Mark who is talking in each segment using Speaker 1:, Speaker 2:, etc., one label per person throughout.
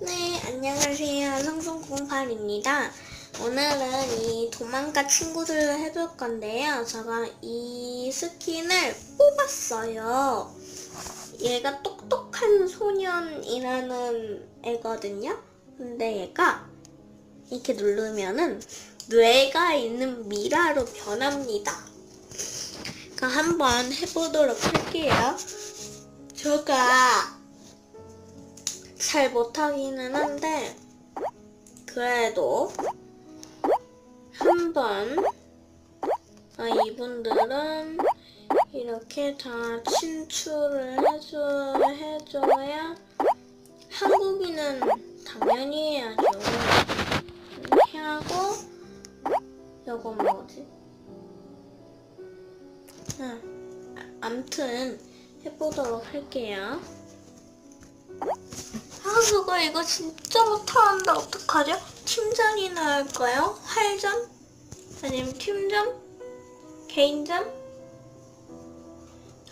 Speaker 1: 네, 안녕하세요. 성성공팔입니다. 오늘은 이 도망가 친구들을 해볼 건데요. 제가 이 스킨을 뽑았어요. 얘가 똑똑한 소년이라는 애거든요. 근데 얘가 이렇게 누르면은 뇌가 있는 미라로 변합니다. 그럼 한번 해보도록 할게요. 제가 잘 못하기는 한데 그래도 한번 아, 이분들은 이렇게 다 친출을 해줘, 해줘야 한국인은 당연히 해야죠. 이렇게 하고 이건 뭐지? 아, 암튼 해보도록 할게요. 아, 그거 이거 진짜 못하는데 어떡하죠? 팀전이나 할까요? 활전? 아니면 팀전? 개인전?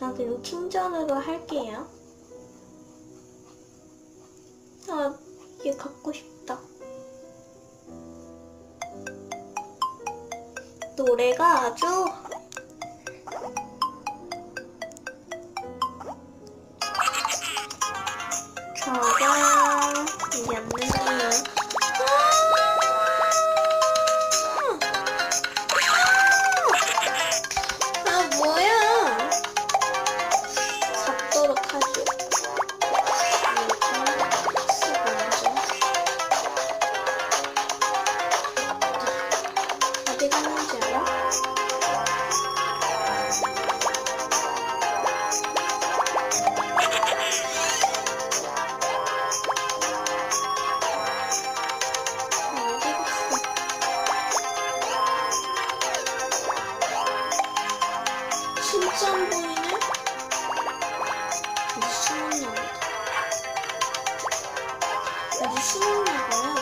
Speaker 1: 아, 그럼 팀전으로 할게요. 아, 얘 갖고 싶다. 노래가 아주 저가 안 보이네? 어디 숨었나 보다. 어디 숨었나 봐요.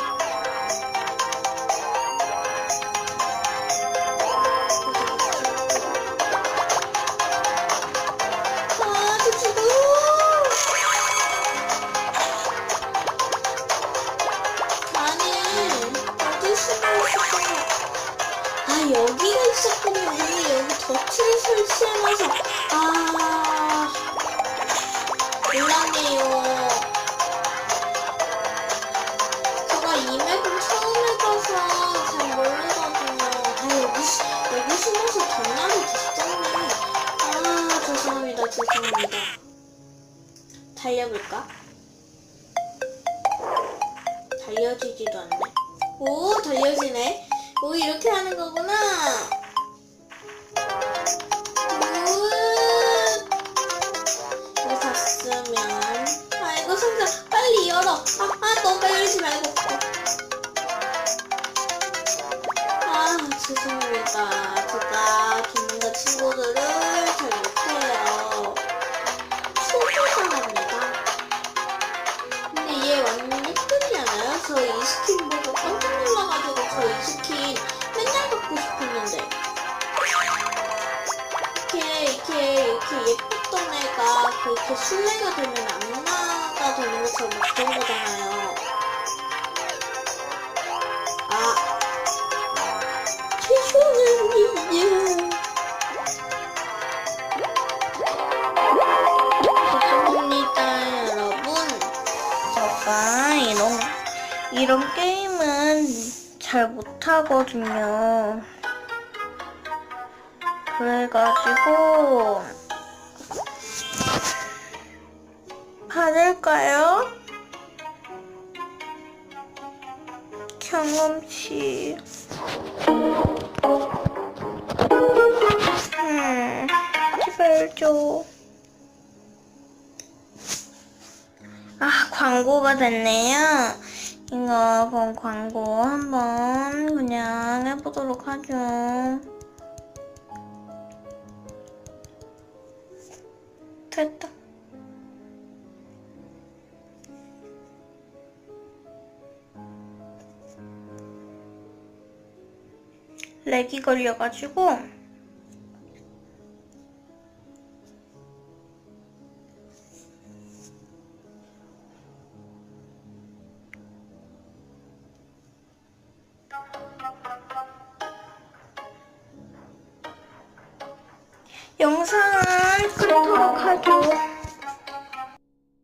Speaker 1: 여기가 있었군요. 덫을 설치해놔서. 아, 몰랐네요. 제가 이 맵은 처음 해봐서 잘 모르거든요. 아, 여기, 수- 여기 숨어서 장난이 됐잖네. 아, 죄송합니다. 죄송합니다. 달려볼까? 달려지지도 않네. 오, 달려지네. 오, 이렇게 하는 거구나. 예뻤던 애가 그렇게 술래가 되면 악마가 되는 것처럼 막 그런 거잖아요. 아 죄송합니다. 죄송합니다 여러분. 제가 이런 이런 게임은 잘 못하거든요. 그래가지고 받을까요? 경험치. 음, 제발 줘. 아, 광고가 됐네요. 이거 광고 한번 그냥 해보도록 하죠. 됐다. 렉이 걸려가지고
Speaker 2: 영상은 끊도록 하죠.